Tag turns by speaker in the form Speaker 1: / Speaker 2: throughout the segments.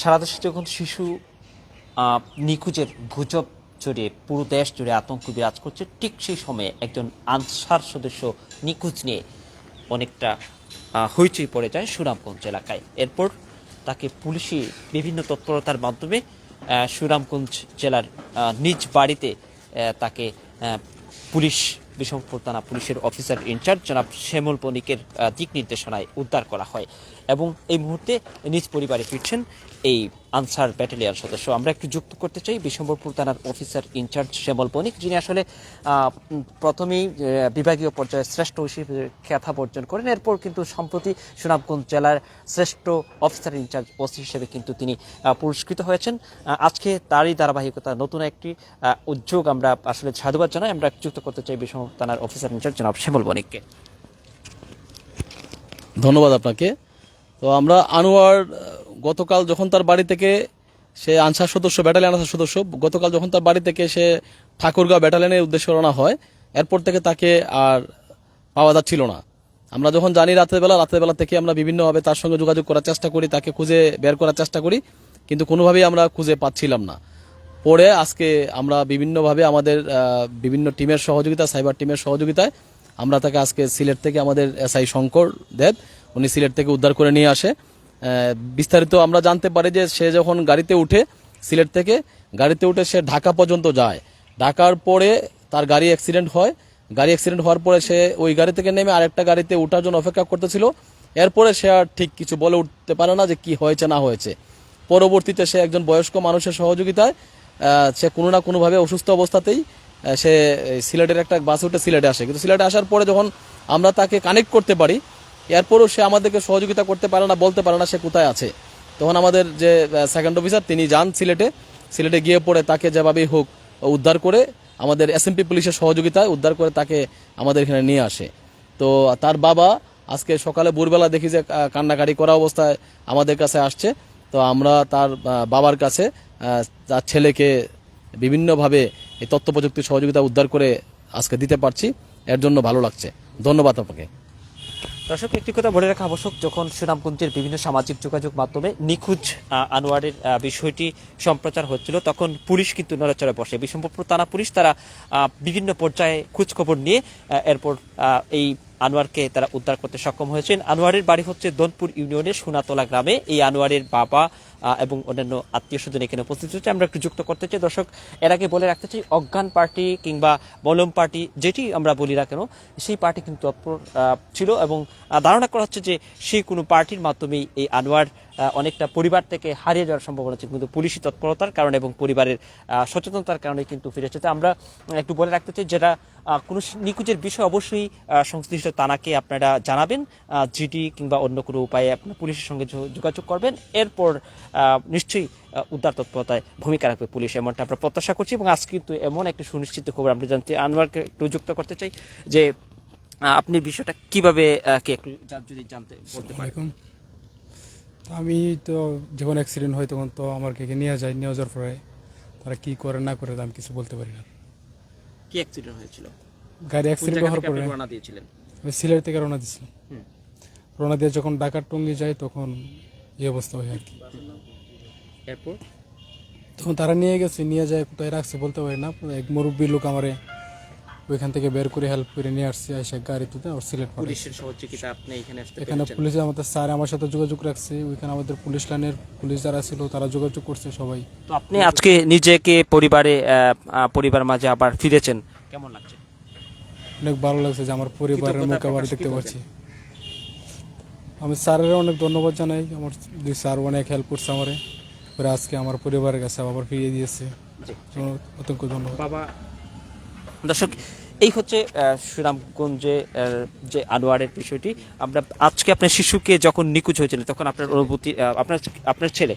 Speaker 1: সারা দেশে যখন শিশু নিখোঁজের গুজব জড়িয়ে, পুরো দেশ জুড়ে আতঙ্ক বিরাজ করছে। ঠিক সেই সময়ে একজন আনসার সদস্য নিখোঁজ নিয়ে অনেকটা হইচই পড়ে যায় সুনামগঞ্জ এলাকায়। এরপর তাকে পুলিশি বিভিন্ন তৎপরতার মাধ্যমে সুনামগঞ্জ জেলার নিজ বাড়িতে তাকে পুলিশ বিশম্পুর থানা পুলিশের অফিসার ইনচার্জ জনাব শ্যামল বণিকের দিক নির্দেশনায় উদ্ধার করা হয়। এবং এই মুহূর্তে নিজ পরিবারে ফিরছেন এই আনসার ব্যাটালিয়ান সদস্য। আমরা একটু যুক্ত করতে চাই বিশম্বরপুর থানার অফিসার ইনচার্জ শ্যামল বণিক, যিনি আসলে প্রথমেই বিভাগীয় পর্যায়ে শ্রেষ্ঠ হিসেবে খ্যাতা অর্জন করেন। এরপর কিন্তু সম্প্রতি সুনামগঞ্জ জেলার শ্রেষ্ঠ অফিসার ইনচার্জ ওসি হিসেবে কিন্তু তিনি পুরস্কৃত হয়েছেন। আজকে তারই ধারাবাহিকতা নতুন একটি উদ্যোগ আমরা আসলে সাধুবাদ জানাই। আমরা যুক্ত করতে চাই বিশম্বরপুর থানার অফিসার ইনচার্জ জনাব শ্যামল বণিককে।
Speaker 2: ধন্যবাদ আপনাকে। তো আমরা আনোয়ার গতকাল যখন তার বাড়ি থেকে সে আনসার সদস্য ব্যাটালিয়ান আনসার সদস্য, গতকাল যখন তার বাড়ি থেকে সে ঠাকুরগাঁও ব্যাটালিয়ানের উদ্দেশ্যে রওনা হয়, এরপর থেকে তাকে আর পাওয়া যাচ্ছিল না। আমরা যখন জানি রাতের বেলা রাতের বেলা থেকে আমরা বিভিন্নভাবে তার সঙ্গে যোগাযোগ করার চেষ্টা করি, তাকে খুঁজে বের করার চেষ্টা করি, কিন্তু কোনোভাবেই আমরা খুঁজে পাচ্ছিলাম না। পরে আজকে আমরা বিভিন্নভাবে আমাদের বিভিন্ন টিমের সহযোগিতা, সাইবার টিমের সহযোগিতায় আমরা তাকে আজকে সিলেট থেকে আমাদের এসআই শঙ্কর দেব উনি সিলেট থেকে উদ্ধার করে নিয়ে আসে। বিস্তারিত আমরা জানতে পারি যে সে যখন গাড়িতে উঠে সিলেট থেকে, গাড়িতে উঠে সে ঢাকা পর্যন্ত যায়। ঢাকার পরে তার গাড়ি অ্যাক্সিডেন্ট হয়। গাড়ি অ্যাক্সিডেন্ট হওয়ার পরে সে ওই গাড়ি থেকে নেমে আরেকটা গাড়িতে ওঠার জন্য অপেক্ষা করতেছিল। এরপরে সে আর ঠিক কিছু বলে উঠতে পারে না যে কি হয়েছে, না হয়েছে। পরবর্তীতে সে একজন বয়স্ক মানুষের সহযোগিতায় সে কোনো না কোনোভাবে অসুস্থ অবস্থাতেই সে সিলেটের একটা বাসে উঠে সিলেটে আসে। কিন্তু সিলেটে আসার পরে যখন আমরা তাকে কানেক্ট করতে পারি এরপরও সে আমাদেরকে সহযোগিতা করতে পারে না, বলতে পারে না সে কোথায় আছে। তখন আমাদের যে সেকেন্ড অফিসার তিনি যান সিলেটে। সিলেটে গিয়ে পড়ে তাকে যেভাবেই হোক উদ্ধার করে আমাদের এসএমপি পুলিশের সহযোগিতায় উদ্ধার করে তাকে আমাদের এখানে নিয়ে আসে। তো তার বাবা আজকে সকালে ভোরবেলা দেখি যে কান্নাকাটি করা অবস্থায় আমাদের কাছে আসছে। তো আমরা তার বাবার কাছে তার ছেলেকে বিভিন্নভাবে এই তথ্য প্রযুক্তির সহযোগিতা উদ্ধার করে আজকে দিতে পারছি। এর জন্য ভালো লাগছে। ধন্যবাদ আপনাকে।
Speaker 1: দর্শক, একটি কথা বলে রাখা আবশ্যক, যখন সুনামগঞ্জের বিভিন্ন সামাজিক যোগাযোগ মাধ্যমে নিখোঁজ আনোয়ারের বিষয়টি সম্প্রচার হচ্ছিল, তখন পুলিশ কিন্তু নড়াচড়ে বসে। বিশম্বরপুর থানা পুলিশ তারা বিভিন্ন পর্যায়ে খোঁজখবর নিয়ে এরপর এই আনোয়ারকে তারা উদ্ধার করতে সক্ষম হয়েছেন। আনোয়ারের বাড়ি হচ্ছে দনপুর ইউনিয়নের সোনাতলা গ্রামে। এই আনোয়ারের বাবা এবং অন্যান্য আত্মীয় স্বজন এখানে উপস্থিত হচ্ছে আমরা একটু যুক্ত করতে চাই। দর্শক, এর আগে বলে রাখতে চাই, অজ্ঞান পার্টি কিংবা মলম পার্টি, যেটি আমরা বলি না কেন, সেই পার্টি কিন্তু ছিল এবং ধারণা করা হচ্ছে যে সেই কোনো পার্টির মাধ্যমেই এই আনোয়ার অনেকটা পরিবার থেকে হারিয়ে যাওয়ার সম্ভাবনা আছে। কিন্তু পুলিশি তৎপরতার কারণে এবং পরিবারের সচেতনতার কারণে কিন্তু ফিরেছে। তো আমরা একটু বলে রাখতে চাই যেটা কোনো নিখোঁজের বিষয় অবশ্যই সংশ্লিষ্ট তানাকে আপনারা জানাবেন। জিডি কিংবা অন্য কোনো উপায়ে আপনার পুলিশের সঙ্গে যোগাযোগ করবেন। এরপর নিশ্চয়ই উদ্ধার তৎপরতায় ভূমিকা রাখবে পুলিশ এমনটা আমরা প্রত্যাশা করছি এবং আজকে কিন্তু এমন একটা সুনিশ্চিত খবর আমরা জানতে আনোয়ারকে একটু যুক্ত করতে চাই যে আপনি বিষয়টা কীভাবে কি একটু যদি জানতে বলতে পারেন।
Speaker 3: আমি তো যখন অ্যাক্সিডেন্ট হয় তখন তো আমার কে নিয়ে যায়, নিয়ে যাওয়ার পরে তারা কি করে না করে আমি কিছু বলতে পারি না।
Speaker 1: কি অ্যাক্সিডেন্ট হয়েছিল?
Speaker 3: গাড়ি অ্যাক্সিডেন্ট হওয়ার পরে
Speaker 1: রওনা দিয়েছিলেন?
Speaker 3: ওই সিলেট থেকে রওনা দিয়েছিলেন
Speaker 1: হুম।
Speaker 3: রওনা দিয়ে যখন ঢাকার টঙ্গি যায় তখন এই অবস্থা হয় আর কি।
Speaker 1: এরপর?
Speaker 3: তখন তারা নিয়ে গেছে নিয়ে যায় কোথায় রাখছে বলতে পারি না। এক মুরব্বী লোক আমারে ওইখান থেকে বের করে হেল্প করে নিয়ে আসছি এসে গাড়ি তুলে আর সিলেট।
Speaker 1: পুলিশের সহযোগিতা আপনি এখানে আসতে
Speaker 3: এখানে পুলিশ আমাদের স্যার আমার সাথে যোগাযোগ রাখছে ওইখানে আমাদের পুলিশ লাইনের পুলিশ যারা ছিল তারা যোগাযোগ করছে সবাই।
Speaker 1: তো আপনি আজকে নিজেকে পরিবারে পরিবার মাঝে আবার ফিরেছেন কেমন লাগছে?
Speaker 3: অনেক ভালো লাগছে যে আমার পরিবারের মুখ আবার দেখতে পাচ্ছি। আমি স্যারের অনেক ধন্যবাদ জানাই আমার দুই স্যার অনেক হেল্প করছে আমারে। আজকে আমার পরিবারের কাছে আবার ফিরিয়ে দিয়েছে। অসংখ্য ধন্যবাদ।
Speaker 1: বাবা দর্শক এই হচ্ছে সুনামগঞ্জে যে আনোয়ারের বিষয়টি। আমরা আজকে আপনার শিশুকে যখন নিখোঁজ হয়েছিল তখন আপনার অনুভূতি আপনার আপনার ছেলে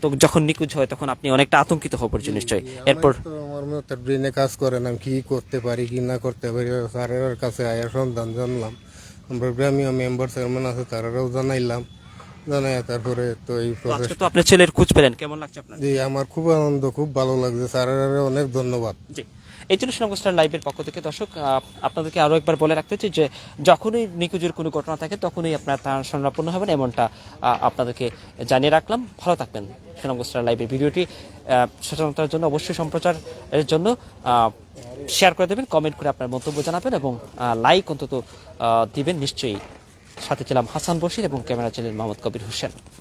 Speaker 1: তো যখন নিখোঁজ হয় তখন আপনি অনেকটা আতঙ্কিত হয়ে পড়ছেন নিশ্চয়ই। এরপর
Speaker 4: আমার মতো ব্রেনে কাজ করে না কি করতে পারি কি না করতে পারি স্যারের কাছে আয়ার সন্ধান জানলাম। আমরা গ্রামীয় মেম্বার চেয়ারম্যান আছে তারাও জানাইলাম। জানাই তারপরে তো এই
Speaker 1: আজকে তো আপনার ছেলের খোঁজ পেলেন কেমন লাগছে আপনার?
Speaker 4: জি আমার খুব আনন্দ খুব ভালো লাগছে। স্যারের অনেক ধন্যবাদ।
Speaker 1: জি। এই জন্য সুনামগোষ্ঠীর লাইভের পক্ষ থেকে। দর্শক আপনাদেরকে আরও একবার বলে রাখতে চাই যে, যখনই নিখোঁজের কোনো ঘটনা থাকে, তখনই আপনার তার শরণাপন্ন হবেন এমনটা আপনাদেরকে জানিয়ে রাখলাম। ভালো থাকবেন সুনামগোষ্ঠীর লাইভের ভিডিওটি। সচেতনতার জন্য অবশ্যই সম্প্রচারের জন্য শেয়ার করে দেবেন কমেন্ট করে আপনার মন্তব্য জানাবেন এবং লাইক অন্তত দিবেন। নিশ্চয়ই সাথে ছিলাম হাসান বশির এবং ক্যামেরা ছিলেন মোহাম্মদ কবির হোসেন।